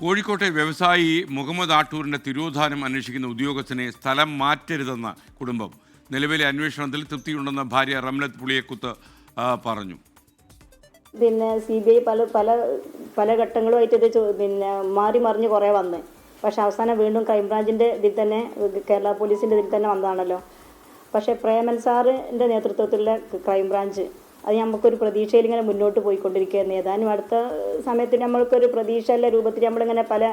കോഴിക്കോട്ടെ വ്യവസായി മുഹമ്മദ് ആട്ടൂറിന്റെ തിരോധാനം അന്വേഷിക്കുന്ന ഉദ്യോഗസ്ഥനെ സ്ഥലം മാറ്റരുതെന്ന കുടുംബം. നിലവിലെ അന്വേഷണത്തിൽ തൃപ്തിയുണ്ടെന്ന ഭാര്യ റംലത്ത് പുളിയക്കുത്ത് പറഞ്ഞു. പിന്നെ സി ബി ഐ പല പല പല ഘട്ടങ്ങളുമായിട്ട് ഇത് പിന്നെ മാറി മറിഞ്ഞ് കുറേ വന്ന്. പക്ഷെ അവസാനം വീണ്ടും ക്രൈംബ്രാഞ്ചിന്റെ ഇതിൽ തന്നെ കേരള പോലീസിന്റെ ഇതിൽ തന്നെ വന്നതാണല്ലോ. പക്ഷേ പ്രേമൻ സാറിന്റെ നേതൃത്വത്തിലുള്ള ക്രൈംബ്രാഞ്ച് അത് നമുക്കൊരു പ്രതീക്ഷയിൽ ഇങ്ങനെ മുന്നോട്ട് പോയിക്കൊണ്ടിരിക്കുകയായിരുന്നു. ഏതാനും അടുത്ത സമയത്ത് നമ്മൾക്കൊരു പ്രതീക്ഷയുള്ള രൂപത്തിൽ നമ്മളിങ്ങനെ പല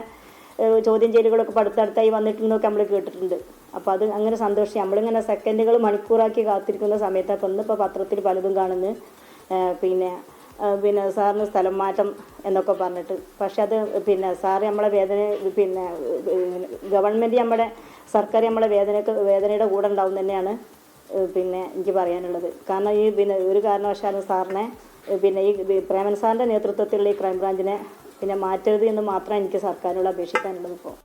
ചോദ്യം ചെയ്യലുകളൊക്കെ അടുത്തടുത്തായി വന്നിട്ടുണ്ടെന്നൊക്കെ നമ്മൾ കേട്ടിട്ടുണ്ട്. അപ്പോൾ അത് അങ്ങനെ സന്തോഷം നമ്മളിങ്ങനെ സെക്കൻഡുകൾ മണിക്കൂറാക്കി കാത്തിരിക്കുന്ന സമയത്ത് അപ്പോൾ ഇന്നിപ്പോൾ പത്രത്തിൽ പലതും കാണുന്നു. പിന്നെ പിന്നെ സാറിന് സ്ഥലം മാറ്റം എന്നൊക്കെ പറഞ്ഞിട്ട്. പക്ഷെ അത് പിന്നെ സാർ നമ്മളെ വേദന പിന്നെ ഗവൺമെന്റ് നമ്മുടെ സർക്കാർ നമ്മളെ വേദനയ്ക്ക് വേദനയുടെ കൂടെ ഉണ്ടാവും തന്നെയാണ്. പിന്നെ എനിക്ക് പറയാനുള്ളത്. കാരണം ഈ പിന്നെ ഒരു കാരണവശാലും സാറിനെ പിന്നെ ഈ പ്രേമൻ സാറിന്റെ നേതൃത്വത്തിലുള്ള ഈ ക്രൈംബ്രാഞ്ചിനെ പിന്നെ മാറ്റരുത് എന്ന് മാത്രം എനിക്ക് സർക്കാരിനോട് അപേക്ഷിക്കാനുള്ളത് ഇപ്പോൾ.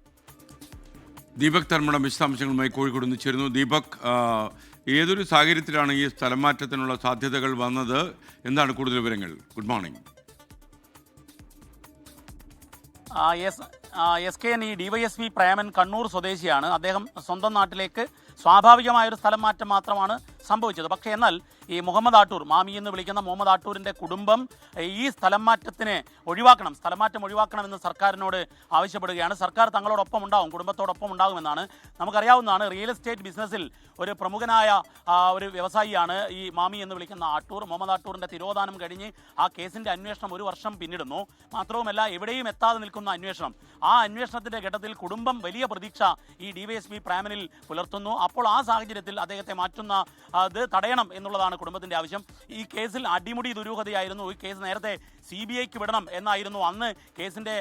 ദീപക് തർമ്മയുടെ വിശദാംശങ്ങളുമായി കോഴിക്കോട് നിന്ന് ചേരുന്നു. ദീപക് ഏതൊരു സാഹചര്യത്തിലാണ് ഈ സ്ഥലം മാറ്റത്തിനുള്ള സാധ്യതകൾ വന്നത്? എന്താണ് കൂടുതൽ വിവരങ്ങൾ? Good morning. ആ, എസ് കെ എൻ ഈ ഡിവൈഎസ്പി പ്രേമൻ കണ്ണൂർ സ്വദേശിയാണ്. അദ്ദേഹം സ്വന്തം നാട്ടിലേക്ക് സ്വാഭാവികമായൊരു സ്ഥലം മാറ്റം മാത്രമാണ് സംഭവിച്ചത്. പക്ഷേ എന്നാൽ ഈ മുഹമ്മദ് ആട്ടൂർ മാമി എന്ന് വിളിക്കുന്ന മുഹമ്മദ് ആട്ടൂരിന്റെ കുടുംബം ഈ സ്ഥലം മാറ്റത്തിനെ ഒഴിവാക്കണം. സ്ഥലം മാറ്റം ഒഴിവാക്കണമെന്ന് സർക്കാരിനോട് ആവശ്യപ്പെടുകയാണ്. സർക്കാർ തങ്ങളോടൊപ്പം ഉണ്ടാവും കുടുംബത്തോടൊപ്പം ഉണ്ടാകുമെന്നാണ് നമുക്കറിയാവുന്നതാണ്. റിയൽ എസ്റ്റേറ്റ് ബിസിനസ്സിൽ ഒരു പ്രമുഖനായ ഒരു വ്യവസായിയാണ് ഈ മാമി എന്ന് വിളിക്കുന്ന ആട്ടൂർ. മുഹമ്മദ് ആട്ടൂറിന്റെ തിരോധാനം കഴിഞ്ഞ് ആ കേസിന്റെ അന്വേഷണം ഒരു വർഷം പിന്നിടുന്നു. മാത്രവുമല്ല എവിടെയും എത്താതെ നിൽക്കുന്ന അന്വേഷണം. ആ അന്വേഷണത്തിന്റെ ഘട്ടത്തിൽ കുടുംബം വലിയ പ്രതീക്ഷ ഈ ഡിവൈഎസ്പി പ്രാമനിൽ പുലർത്തുന്നു. അപ്പോൾ ആ സാഹചര്യത്തിൽ അദ്ദേഹത്തെ മാറ്റുന്ന അത് തടയണം എന്നുള്ളതാണ് കുടുംബത്തിന്റെ ആവശ്യം. ഈ കേസിൽ അടിമുടി ദുരൂഹതയായിരുന്നു. ഈ കേസ് നേരത്തെ സി ബി ഐക്ക് വിടണം എന്നായിരുന്നു അന്ന് കേസിന്റെ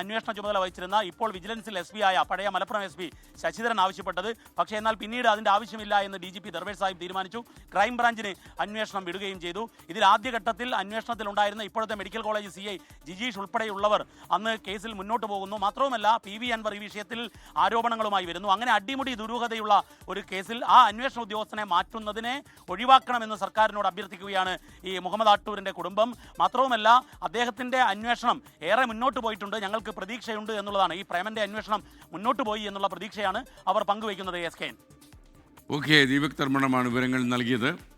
അന്വേഷണ ചുമതല വഹിച്ചിരുന്ന ഇപ്പോൾ വിജിലൻസിൽ എസ് പി ആയ പഴയ മലപ്പുറം എസ് പി ശശിധരൻ ആവശ്യപ്പെട്ടത്. പക്ഷേ എന്നാൽ പിന്നീട് അതിന്റെ ആവശ്യമില്ല എന്ന് ഡി ജി പി സാഹിബ് തീരുമാനിച്ചു. ക്രൈംബ്രാഞ്ചിന് അന്വേഷണം വിടുകയും ചെയ്തു. ഇതിൽ ആദ്യഘട്ടത്തിൽ അന്വേഷണത്തിൽ ഉണ്ടായിരുന്ന ഇപ്പോഴത്തെ medical college C I Jijeesh ഉൾപ്പെടെയുള്ളവർ അന്ന് കേസിൽ മുന്നോട്ട് പോകുന്നു. മാത്രവുമല്ല പി വി അൻവർ ഈ വിഷയത്തിൽ ആരോപണങ്ങളുമായി വരുന്നു. അങ്ങനെ അടിമുടി ദുരൂഹതയുള്ള ഒരു കേസിൽ ആ അന്വേഷണ ഉദ്യോഗസ്ഥനെ മാറ്റുന്നതിനെ ഒഴിവാക്കണമെന്ന് സർക്കാരിനോട് അഭ്യർത്ഥിക്കുകയാണ് ഈ മുഹമ്മദ് ആട്ടൂരിന്റെ കുടുംബം. മാത്രവുമല്ല അദ്ദേഹത്തിന്റെ അന്വേഷണം ഏറെ മുന്നോട്ട് പോയിട്ടുണ്ട്. ഞങ്ങൾക്ക് പ്രതീക്ഷയുണ്ട് എന്നുള്ളതാണ്. ഈ പ്രേമന്റെ അന്വേഷണം മുന്നോട്ട് പോയി എന്നുള്ള പ്രതീക്ഷയാണ് അവർ പങ്കുവയ്ക്കുന്നത് എസ് കെ ഓക്കെ ദീപക് തർമ്മണമാണ് വിവരങ്ങൾ നൽകിയത്.